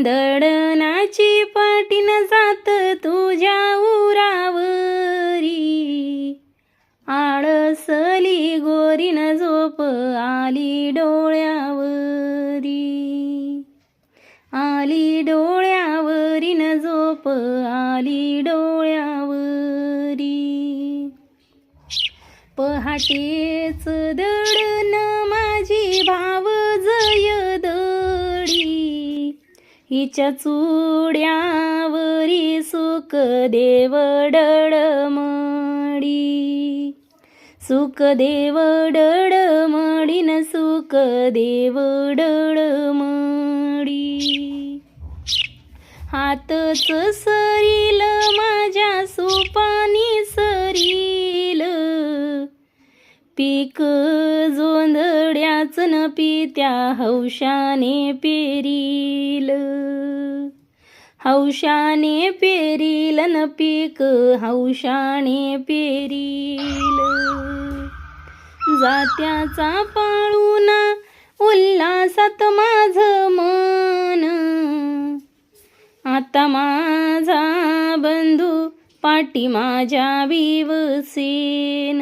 दडणाची पाटीन जात तुझ्या उरावरी. आळसली गोरीन झोप आली डोळ्यावरी. आली डोळ्यावरीन झोप आली डोळ्यावरी. पहाटेच दडन माझी भाव हिच्या चुड्यावरी सुख देव डळमडी सुख देव डळमडीन सुख देव डळमडी हातच सरील माझ्या सुपानी सरील. पीक जोंधड्याच न पित्या हौशाने पेरील. हौशाने पेरील न पीक हौशाने पेरील. जात्याचा पाळूना उल्हासात माझ मन. आता माझा बंधू पाठी माझ्या बिवसेन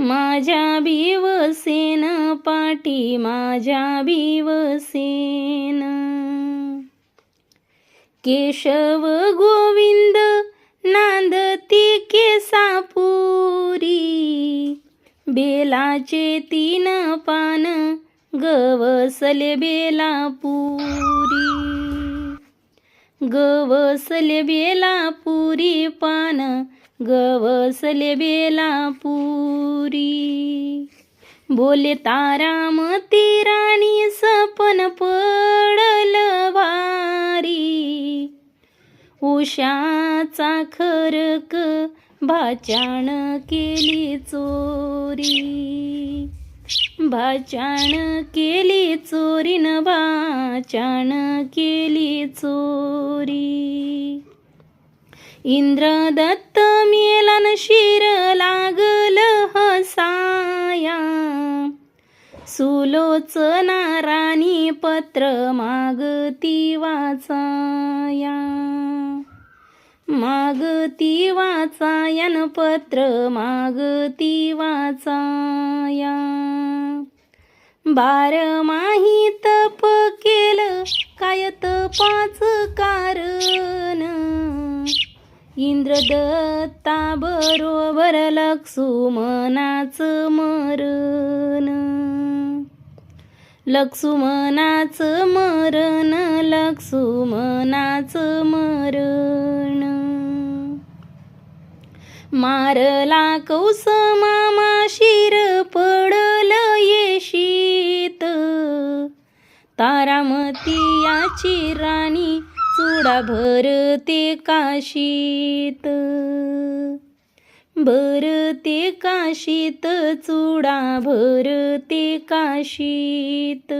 माझ्या भिवसेन पाठी माझ्या भिवसेन केशव गोविंद नांदती केसापुरी. बेलाचे तीन पान गवसले बेलापुरी. गवसले बेलापुरी पान गवसले बेलापुरी. बोले तारामती राणी सपन पडल वारी. उषाचा खरक भाचाण केली चोरी. भाचाण केली चोरी न भाचाण केली चोरी. इंद्रदत्त मेलन शिर लागल हसाया. सुलोचना राणी पत्र मागती वाचाया. मागती वाचायन पत्र मागती वाचाया. बार माही तप केलं काय तपाच कारण. इंद्रदत्ता बरोबर लक्ष्मणाच मरण. लक्ष्मणाच मरण लक्ष्मणाच मरण. मारला कौस मामा शिर पडल येशीत तारामती याची राणी चुडा भरते काशीत. भरते काशीत चुडा भरते काशीत.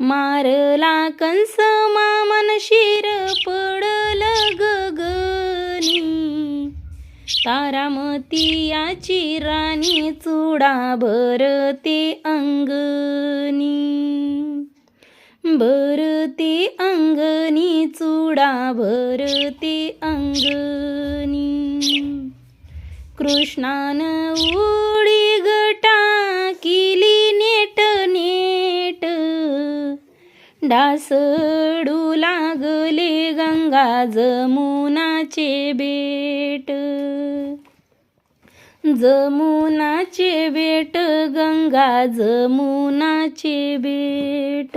मारला कंस मामन शिर पडल गगनी. तारामती याची राणी चुडा भरते अंगणी भरते अंगणी चुडा भरते अंगणी. कृष्णान उडी गटा किली नेट नेट. डासडू लागले गंगा जमुनाचे बेट. जमुनाचे बेट गंगा जमुनाचे बेट.